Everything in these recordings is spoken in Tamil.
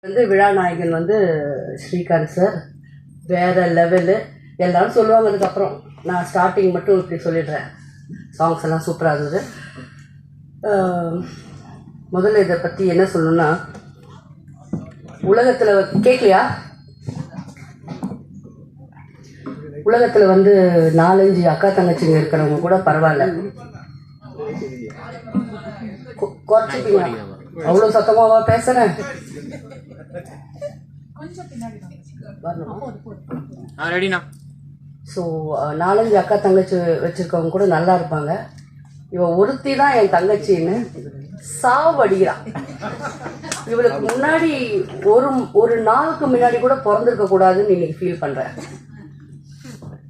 வந்து விழா நாயகன் வந்து ஸ்ரீகாந்த் சார் வேறு லெவலு எல்லாரும் சொல்லுவாங்க அதுக்கப்புறம். நான் ஸ்டார்டிங் மட்டும் இப்படி சொல்லிடுறேன். சாங்ஸ் எல்லாம் சூப்பராக இருந்தது. முதல்ல இதை பற்றி என்ன சொல்லணும்னா உலகத்தில் கேட்கலையா உலகத்தில் வந்து நாலஞ்சு அக்கா தங்கச்சிங்க இருக்கிறவங்க கூட பரவாயில்ல. கொ- குறைச்சிப்பீங்க அவ்வளோ சத்தமாக பேசுகிறேன் ரெடிண்ணா. ஸோ நாலஞ்சு அக்கா தங்கச்சி வச்சிருக்கவங்க கூட நல்லா இருப்பாங்க. இவ ஒருத்தி தான் என் தங்கச்சின்னு சாவடிக்கிறான் இவளுக்கு முன்னாடி ஒரு ஒரு நாளுக்கு முன்னாடி கூட பிறந்திருக்க கூடாதுன்னு இன்னைக்கு ஃபீல் பண்றேன்.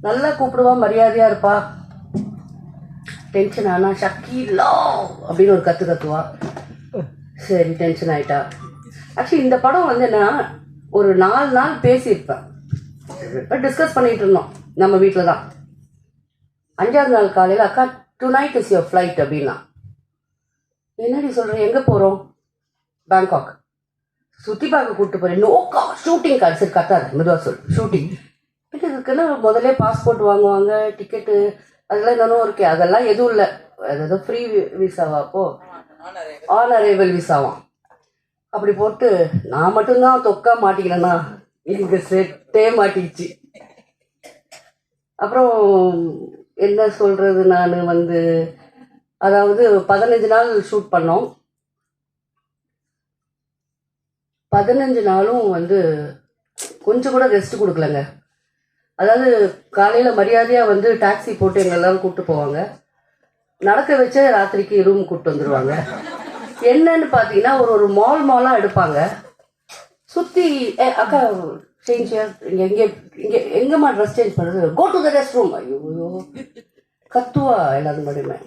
நல்லா கூப்பிடுவா மரியாதையா இருப்பா. டென்ஷன் ஆனா ஷக்கீலா! அப்படின்னு ஒரு கத்து கத்துவா. சரி டென்ஷன் ஆயிட்டா. ஆக்சுவலி இந்த படம் வந்து நான் ஒரு நாலு நாள் பேசியிருப்பேன். டிஸ்கஸ் பண்ணிட்டு இருந்தோம் நம்ம வீட்டில் தான். அஞ்சாவது நாள் காலையில் அக்கா tonight is your flight அப்படின்னா. என்னடி சொல்கிறேன் எங்கே போகிறோம் பேங்காக் சுற்றி பார்க்க கூப்பிட்டு போகிறேன் நோக்கா ஷூட்டிங் கார்டு சரி கத்தாது. மெதுவாக சொல் ஷூட்டிங் இது இதுக்குன்னு முதல்ல பாஸ்போர்ட் வாங்குவாங்க டிக்கெட்டு அதெல்லாம் இன்னும் இருக்கே அதெல்லாம் எதுவும் இல்லை. அது ஏதோ ஃப்ரீ விசாவா அப்போ. ஆன் அரைவல் விசாவாம் அப்படி போட்டு நான் மட்டும்தான் தொக்கா மாட்டிக்கிறேன்னா எனக்கு செட்டே மாட்டிக்கிச்சு. அப்புறம் என்ன சொல்கிறது நான் வந்து அதாவது பதினஞ்சு நாள் ஷூட் பண்ணோம். பதினஞ்சு நாளும் வந்து கொஞ்சம் கூட ரெஸ்ட் கொடுக்கலங்க. அதாவது காலையில் மரியாதையாக வந்து டாக்ஸி போட்டு எங்க எல்லாரும் கூப்பிட்டு போவாங்க. நடக்க வச்சே ராத்திரிக்கு ரூம் கூப்பிட்டு வந்துடுவாங்க என்னன்னு பார்த்தீங்கன்னா ஒரு ஒரு மால் மாலாக எடுப்பாங்க. சுற்றி அக்கா சேஞ்ச் இங்கே எங்கே இங்கே எங்கேம்மா ட்ரெஸ் சேஞ்ச் பண்ணுறது go to the rest room ஐயோ கத்துவா எல்லாரும் மட்டுமே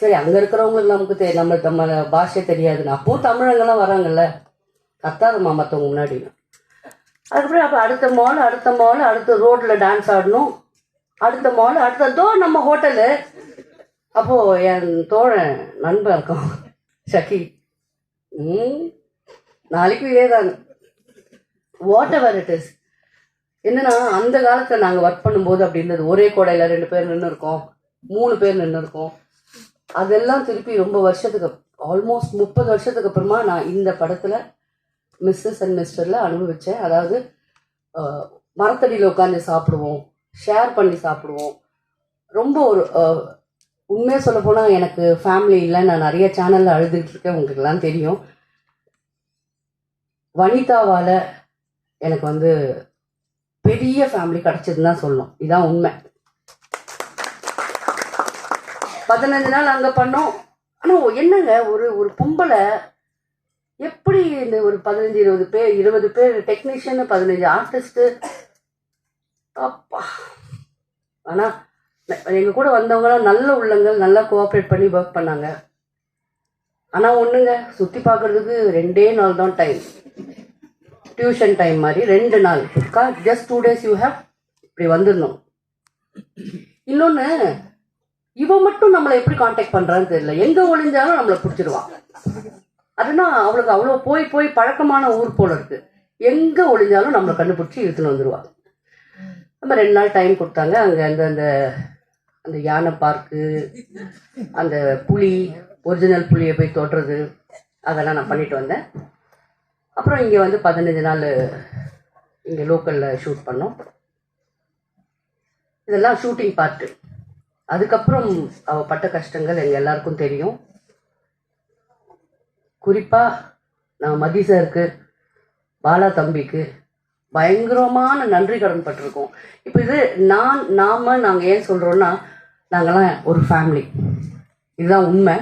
சரி அங்கே இருக்கிறவங்களுக்கு நமக்கு தெ நம்ம நம்ம பாஷை தெரியாதுன்னு அப்போ தமிழங்கெல்லாம் வராங்கல்ல. கத்தாதம்மா மற்றவங்க முன்னாடி. அதுக்கப்புறம் அப்போ அடுத்த மால் அடுத்த மால் அடுத்த ரோட்டில் டான்ஸ் ஆடணும். அடுத்த மால் அடுத்த தோ நம்ம ஹோட்டலு அப்போது என் தோழன் நண்பன் இருக்கான் ஷக்கி நாளைக்கும் நாளைக்கு இதே தான் வாட் எவர் இட் இஸ் என்னன்னா அந்த காலத்தில் நாங்கள் ஒர்க் பண்ணும்போது அப்படி இருந்தது. ஒரே கோடையில் ரெண்டு பேர் நின்று இருக்கோம். மூணு பேர் நின்று இருக்கோம். அதெல்லாம் திருப்பி ரொம்ப வருஷத்துக்கு ஆல்மோஸ்ட் முப்பது வருஷத்துக்கு அப்புறமா நான் இந்த படத்தில் மிஸ்ஸஸ் அண்ட் மிஸ்டரில் அனுபவித்தேன் அதாவது மரத்தடியில் உட்காந்து சாப்பிடுவோம். ஷேர் பண்ணி சாப்பிடுவோம். ரொம்ப ஒரு உண்மையாக சொல்ல போனால் எனக்கு ஃபேமிலியில் நான் நிறைய சேனலில் அழுதுகிட்டு இருக்கேன். உங்களுக்குலாம் தெரியும். வனிதாவால் எனக்கு வந்து பெரிய ஃபேமிலி கிடச்சதுன்னு தான் சொல்லணும். இதான் உண்மை. பதினஞ்சு நாள் அங்கே பண்ணோம். ஆனால் என்னங்க ஒரு ஒரு பொம்பளை எப்படி இந்த ஒரு பதினஞ்சு இருபது பேர் இருபது பேர் டெக்னீஷியனு பதினஞ்சு ஆர்டிஸ்ட்டு அப்பா. ஆனால் எங்கள் கூட வந்தவங்களாம் நல்ல உள்ளங்கள் நல்லா கோஆப்ரேட் பண்ணி ஒர்க் பண்ணாங்க. ஆனால் ஒன்றுங்க சுற்றி பார்க்குறதுக்கு ரெண்டே நாள் தான் டைம் டியூஷன் டைம் மாதிரி ரெண்டு நாள். Just two days you have இப்படி வந்துடணும். இன்னொன்று இவன் மட்டும் நம்மளை எப்படி காண்டாக்ட் பண்ணுறான்னு தெரியல. எங்கே ஒளிஞ்சாலும் நம்மளை பிடிச்சிருவான் அதுனா அவளுக்கு அவ்வளோ போய் போய் பழக்கமான ஊர் போல இருக்கு. எங்கே ஒளிஞ்சாலும் நம்மளை கண்டுபிடிச்சி இழுத்துன்னு வந்துடுவா நம்ம ரெண்டு நாள் டைம் கொடுத்தாங்க. அங்கே அந்த அந்த அந்த யானை பார்க்கு அந்த புலி ஒரிஜினல் புலியை போய் தொடுறது அதெல்லாம் நான் பண்ணிட்டு வந்தேன். அப்புறம் இங்கே வந்து பதினஞ்சு நாள் இங்கே லோக்கலில் ஷூட் பண்ணோம். இதெல்லாம் ஷூட்டிங் பார்ட்டு அதுக்கப்புறம் அவ பட்ட கஷ்டங்கள் எங்கள் எல்லாருக்கும் தெரியும். குறிப்பாக நான் மதி சாருக்கு பாலா தம்பிக்கு பயங்கரமான நன்றி கடன் பட்டிருக்கோம். இப்போ இது நான் நாம நாங்கள் ஏன் சொல்கிறோன்னா நாங்கள்லாம் ஒரு ஃபேமிலி இதுதான் உண்மை.